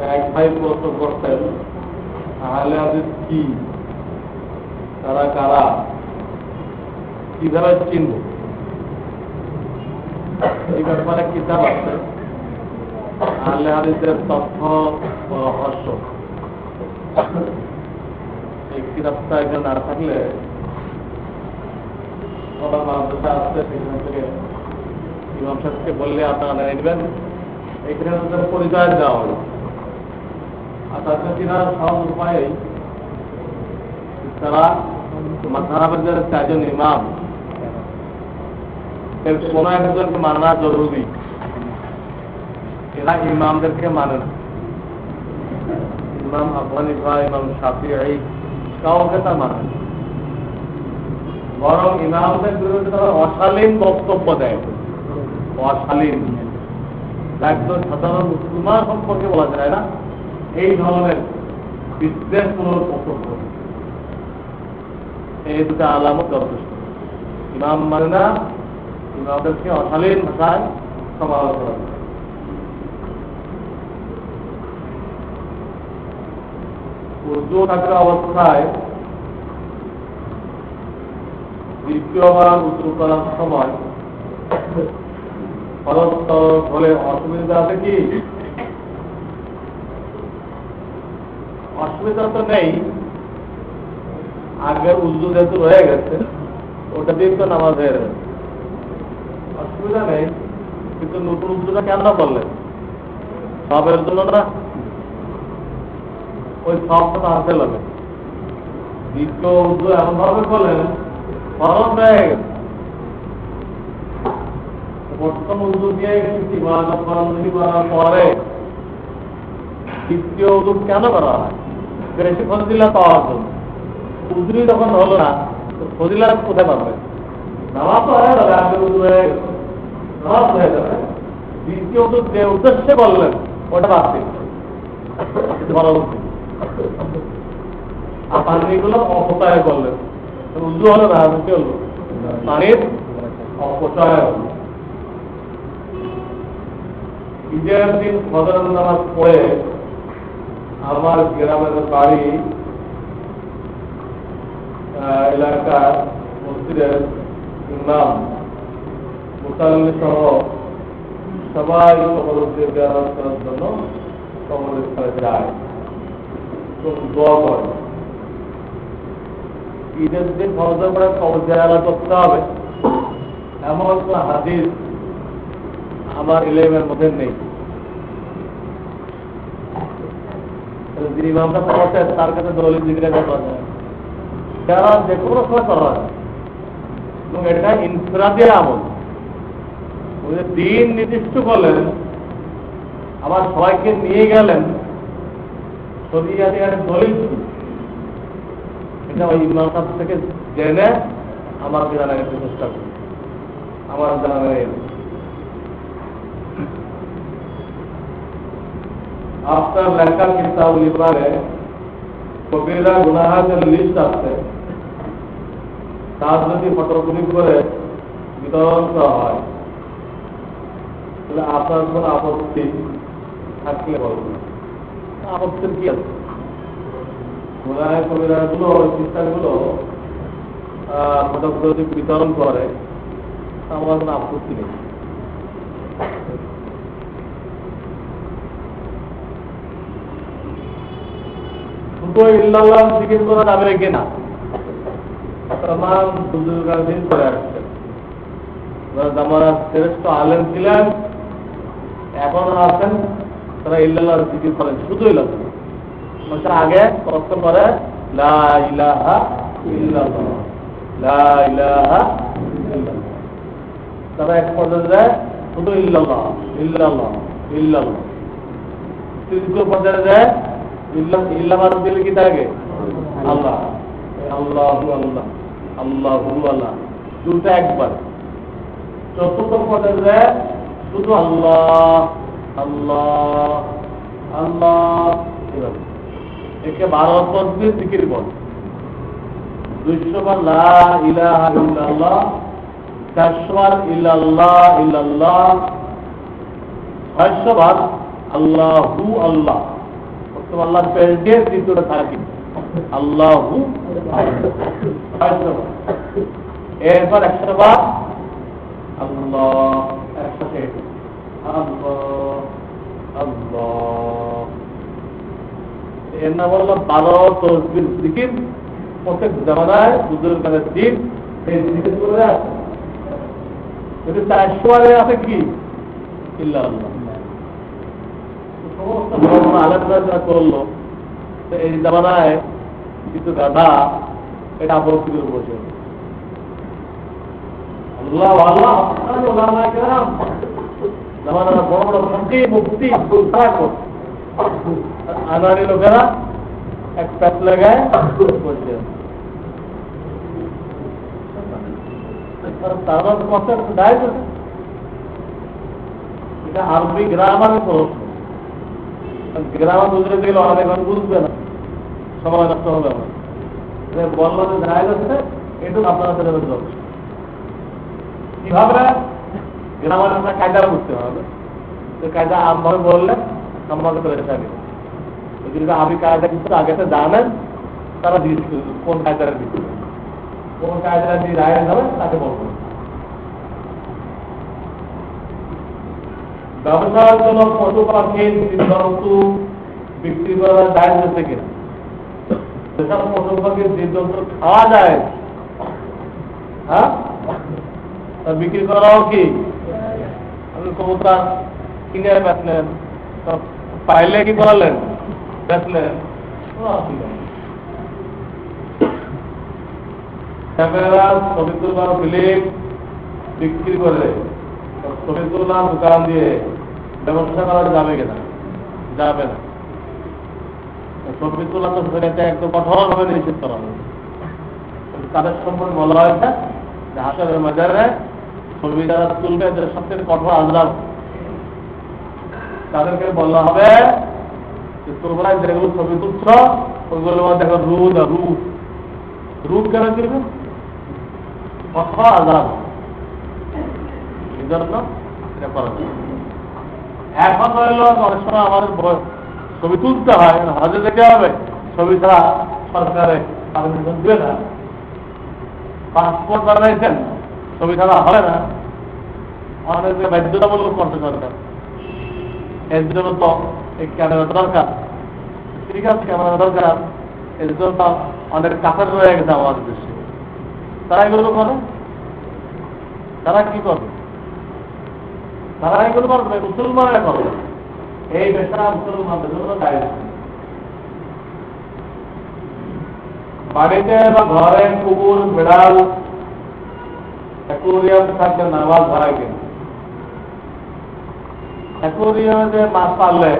ভাই প্রশ্ন করতেন হাদিস কি? তারা কারা? কীভাবে চিনব এই ব্যাপারে কিতাব আছে? আহলে হাদিসের তথ্য রহস্য এই কিতাবটা এখানে না থাকলে সবার সেখান থেকে। বললে আপনারা এখানে পরিচয় দেওয়া হলো। আর তাদের কিনা সহজ উপায়ে তারা মাথারাবের চারজন ইমাম এর কোনো একজনকে মানা জরুরি এরা ইমামদেরকে মানে না ইমাম আবু হানিফা ইমাম শাফি কাউকে তা মানে না। বরং ইমামদের বিরুদ্ধে তারা অশালীন বক্তব্য দেয় অশালীন একজন সাধারণ মুসলমান সম্পর্কে বলা যায় না এই ধরনের বিদ্বেষমূলক বক্তব্য এই দুটো আলামত যথেষ্ট। ইমাম মানে না, ইমামদেরকে অশালীন ভাষায় সমালোচনা। উর্দু অবস্থায় দ্বিতীয়বার উর্দু করার সময় হলে অসুবিধা আছে কি? অসুবিধা তো নেই। আগের উর্দু যেহেতু রয়ে গেছে, ওটা দিয়ে তো নামাজ হয়ে গেছে অসুবিধা নেই। কিন্তু নতুন উর্দুটা কেন করলেন? সবের জন্য না? ওই সবটা তো হাতে লাগে দ্বিতীয় উর্দু এমন ভাবে করলেন, ফরজ হয়ে গেছে। প্রথম উর্দু দিয়ে ফরজি করার পরে দ্বিতীয় উর্দু কেন করা হয়? বেশি ফজিলা পাওয়ার জন্য উর্দুই যখন হলো না ফজিলা কোথায় পাবে? নামাজ তো হয়ে যাবে আগের উর্দু নামাজ যাবে। দ্বিতীয় উর্দু যে উদ্দেশ্যে বললেন, ওটা বাড়ছে পরবর্তী আর পানিগুলো অপচয় করলেন। উর্দু হলো না কি হলো? পানির অপচয় হলো। ঈদের দিন ফজর নামাজ পড়ে আমার গ্রামের বাড়ি এলাকার মসজিদের ইমাম মুসাল্লি সহ সবাই কবর জিয়ারত করার জন্য কবরস্থানে যায়। তো দোয়া করে ঈদের দিন ফজর পরে কবর করতে হবে। এমন কোন হাদিস আমার ইলেমের মধ্যে নেই তাহলে যিনি ইমামটা পড়াচ্ছেন তার কাছে দলিল জিজ্ঞাসা করা যায় যারা যে কোনো সময় করা এবং এটা ইনফরাদি আমল। উনি দিন নির্দিষ্ট করলেন, আবার সবাইকে নিয়ে গেলেন শরিয়াতে একটা দলিল। এটা ওই ইমাম থেকে জেনে জানার একটু চেষ্টা করি আমার জানা নেই আপনার লেখা কিতাব লিবারে কবিরা গুনাহের লিস্ট আছে তার যদি ফটোকপি করে বিতরণ করা হয় তাহলে আপনার কোন আপত্তি থাকলে বলবেন আপত্তির কি আছে গুনাহের কবিরা গুলো চিন্তাগুলো ফটোকপি যদি বিতরণ করে আমার কোনো আপত্তি নেই শুধু ইল্লাল্লাহ জিকির করা যাবে কিনা? তাম বুজুর্গাদিন করে আসছেন আমরা শ্রেষ্ঠ আলেম ছিলেন, এখনও আছেন, তারা ইল্লাল্লাহ জিকির করেন শুধু ইল্লাল্লাহ মানে আগে প্রশ্ন করে, লা ইলাহা ইল্লাল্লাহ, লা ইলাহা তারা এক পর্যায়ে যায়, শুধু ইল্লাল্লাহ ইল্লাল্লাহ ইল্লাল্লাহ। তৃতীয় পর্যায়ে যায় দিলে কি থাকে আল্লাহ। আল্লাহু আল্লাহ। দুটো একবার। চতুর্থ যায় শুধু আল্লাহ আল্লাহ আল্লাহ একে বারো তসবির জিকির বল। দুইশো বার লা ইলাহা ইল্লাল্লাহ চারশো বার ইল্লাল্লাহ ইল্লাল্লাহ ছয়শো বার আল্লাহু আল্লাহ। আল্লাহ এরপর একশো বার আল্লাহ। এর হলো বারো আছে আছে কি? ইল্লা আল্লাহ সমস্ত যারা করল এই জামানায় কিছু গাধা এটা আপত্তি করে বসে আল্লাহ ওলামায়ে জামানার করছে লোকেরা এক প্যাট তারা কথা দায় এটা প্রশ্ন। গ্রামে বুঝবে না। সময় নষ্ট হবে আমার। যে আপনারা কীভাবে? কায়দারা বুঝতে হবে। তো কায়দা বললে তো দিবে। যদি আপনি কায়দা আগে থেকে জানেন, তারা দিয়ে কোন কায়দারা দিচ্ছে। কোন কায়দারা দিয়ে রায় যাবে তাকে বলবেন ব্যবসার জন্য পশু পাখির জন্তু বিক্রি করা যায় হচ্ছে কিনা যেসব পাখির জীবজন্তু খাওয়া যায় হ্যাঁ? বিক্রি করাও কি? আপনি কবুতর কিনে বেচলেন পাইলে কি করালেন? বেচলেন। ক্যামেরা ছবি ফিল্ম বিক্রি করে ছবি তুলবার দোকান দিয়ে ব্যবসা করা যাবে কিনা? যাবে না। তোলা তো সেটা একদম কঠোরভাবে নিষেধ করা হবে তাদের সম্পর্কে বলা হয়েছে যে হাসরের মাজারে ছবি যারা তুলবে, এদের সবথেকে কঠোর আজরাব তাদেরকে বলা হবে যে তোমরা যেগুলো ছবি তুলছ, ওইগুলোর মধ্যে দেখো রু আর রূপ রূপ কেন করবে কঠোর আজরাব এই জন্য এটা করা যায় হইল অনেক সময় আমাদের ছবি তুলতে হয় হজে যেতে হবে, ছবি ছাড়া সরকারে দিবে না। পাসপোর্ট বানাইছেন, ছবি ছাড়া হবে না। আমাদের যে বাধ্যতামূলক করতে এর জন্য তো এই ক্যামেরা দরকার। ঠিক আছে, ক্যামেরা দরকার। এর জন্য অনেক কাপড় রয়ে গেছে আমাদের দেশে। তারা এগুলো করে? তারা কি করবে তারা এগুলো করবে মুসলমানরা করবে এই পেশা মুসলমানদের জন্য দায়িত্ব বাড়িতে বা ঘরে কুকুর বিড়াল অ্যাকোরিয়াম থাকলে নামাজ ধরাই কিনা অ্যাকোরিয়ামে মাছ পারলে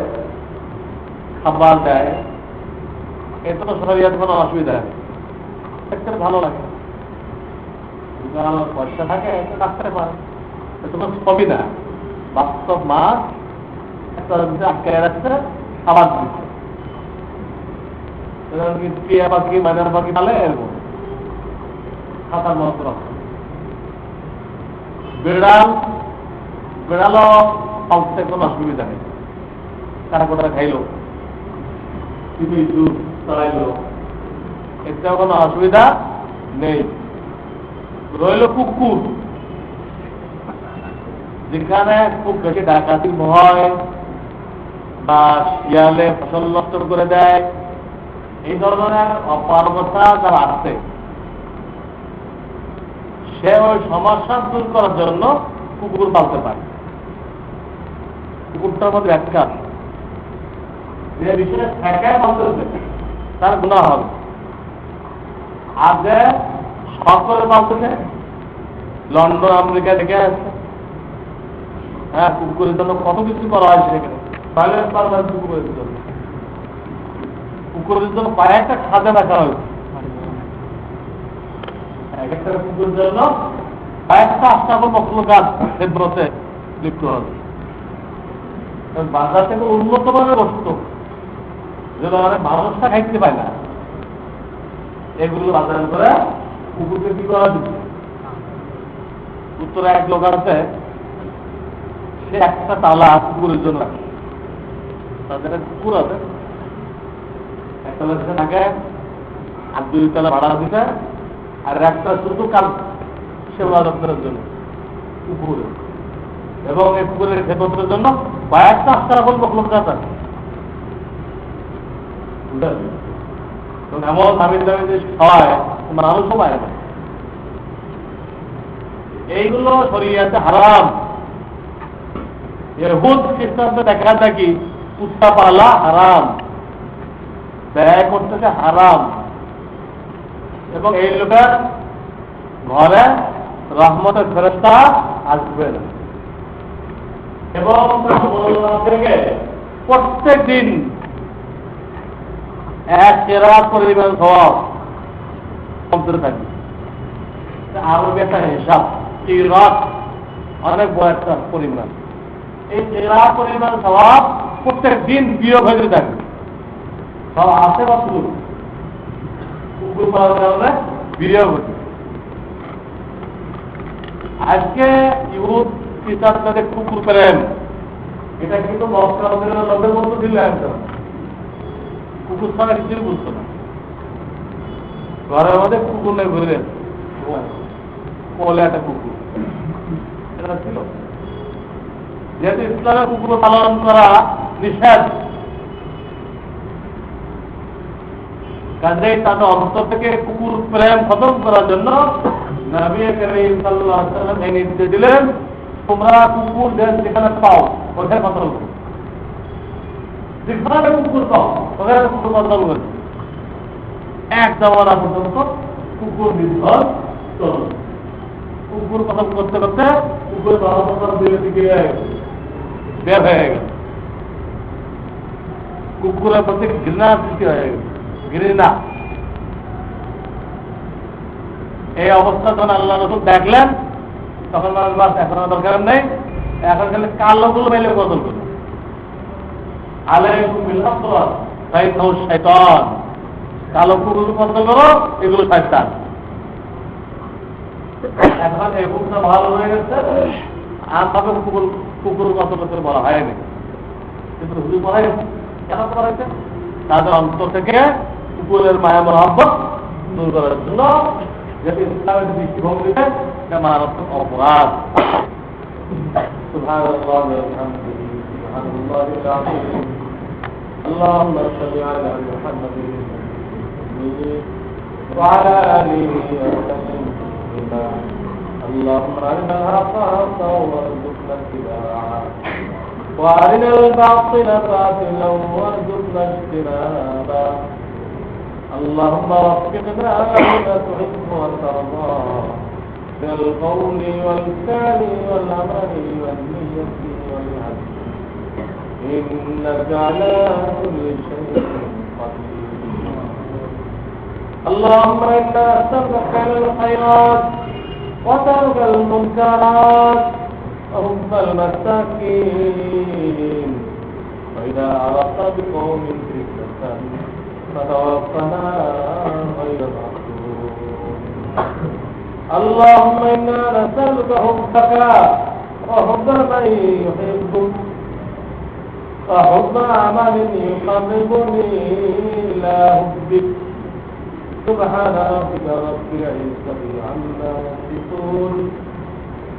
খাবার দেয়, এতে তো শরীরে কোনো অসুবিধা নেই। দেখতে ভালো লাগে। পয়সা থাকে রাখতে পারে কোনো ছবি না। বাস্তব একটা আটকে রাখছে দিচ্ছে। টিয়া পাখি পাখি পালে? এরকম। খাতার মতো রাখছে বিড়াল, বিড়ালও পালতে কোনো অসুবিধা নেই। কারা কোটা খাইলো? কিন্তু দুধ চড়াইলো এতেও কোনো অসুবিধা নেই। রইল কুকুর। যেখানে খুব বেশি ডাকাতি হয়, বা শিয়ালে ফসল নষ্ট করে দেয়, এই ধরনের অপারগতা যারা আছে, সে ওই সমস্যা দূর করার জন্য কুকুর পালতে পারে। কুকুরটার মধ্যে আছে। যে বিষয়ে ঠেকায় পালতেছে তার গুণা হবে। আর যে করে পালতেছে লন্ডন, আমেরিকা থেকে আসছে হ্যাঁ কুকুরের জন্য কত কিছু করা হয় সেখানে? টয়লেট পারবেন কুকুরের জন্য। কুকুরের জন্য পায়ে একটা খাদে রাখা হয়েছে উন্নত মানের বস্তু, যেগুলো মানে মানুষটা খাইতে পায় না, এগুলো বাজার করে কুকুরকে করা দিচ্ছে উত্তরে এক লোক আছে একটা তালা কুকুরের জন্য। তাদের আছে। একটা থাকে আর দুই তলা ভাড়া আর একটা শুধু কাল সেবা দপ্তরের জন্য এবং এই পুকুরের খেতরের জন্য আছে। এমন দামি দামি যে হয় মানুষও পায় না এইগুলো শরীয়তে হারাম। এহুদ খ্রিস্টানদের দেখা দেখি কুত্তা পালা হারাম। ব্যয় করতেছে হারাম। এবং এই লোকের ঘরে রহমতের ফেরস্তা আসবে না। এবং থেকে প্রত্যেক দিন এক কেরাত পরিমাণ স্বভাব কমতে থাকবে। আরও একটা হিসাব। কেরাত অনেক বড় পরিমাণ। এই কেরাত পরিমাণ স্বভাব প্রত্যেক দিন বিয়োগ হয়ে থাকবে সব আছে বা শুরু বিয়োগ হচ্ছে আজকে ইহুদ খ্রিস্টানদের কুকুর প্রেম। এটা কিন্তু মদিনার লোকের মধ্যে ছিল একদম। কুকুর ছাড়া কিছুই বুঝতো না। ঘরের মধ্যে কুকুর নিয়ে ঘুরে কোলে একটা কুকুর। এটা ছিল। যেহেতু ইসলামের কুকুর পালন করা নিষেধ, কাজেই তাদের অন্তর থেকে কুকুর প্রেম খতম করার জন্য নির্দেশ দিলেন, তোমরা কুকুর যেখানে পাও, ওখানে কতল করো। যেখানে কুকুর পাও, ওখানে কুকুর কতল করো। এক জামানা পর্যন্ত কুকুর নির্ভর চলো কুকুর কতল করতে করতে কুকুর বাবা দিকে দিকে বের হয়ে গেল। কুকুরের প্রতি ঘৃণা সৃষ্টি হয়ে গেল। ঘৃণা। এই অবস্থা যখন আল্লাহ রসুল দেখলেন, তখন বাস এখন দরকার নেই। এখন খালি কালোগুলো মেলে বদল শয়তান কালো কুকুর বদল করো, এগুলো শয়তান। এখন এই কুকুরটা ভালো হয়ে গেছে। আর তবে কুকুর কুকুর কত বছর বলা হয়নি কিন্তু হুজুর বলা গেছে কেন করা হয়েছে তাদের অন্তর থেকে কুকুরের মায়া মহাব্বত দূর করার জন্য যেটি ইসলামের দৃষ্টিভঙ্গিতে এটা মারাত্মক অপরাধ سبحان الله وبحمده سبحان الله العظيم اللهم صل على محمد وعلى اله وسلم اللهم ارنا الحق حقا وارزقنا اتباعه وأرنا الباطل باطلا وارزقنا اجتنابه اللهم وفقنا لما تحب وترضى من القول والفعل والعمل والنية والعزم إنك على كل شيء قدير. اللهم إنا نسألك الخيرات وترك المنكرات وحب المساكين وإذا أردت بقوم فتنة فتوفنا غير مفتون اللهم إنا نسألك حبك وحب من يحبك وحب عمل يقربني إلى حبك سبحان ربك رب العزة عما يصفون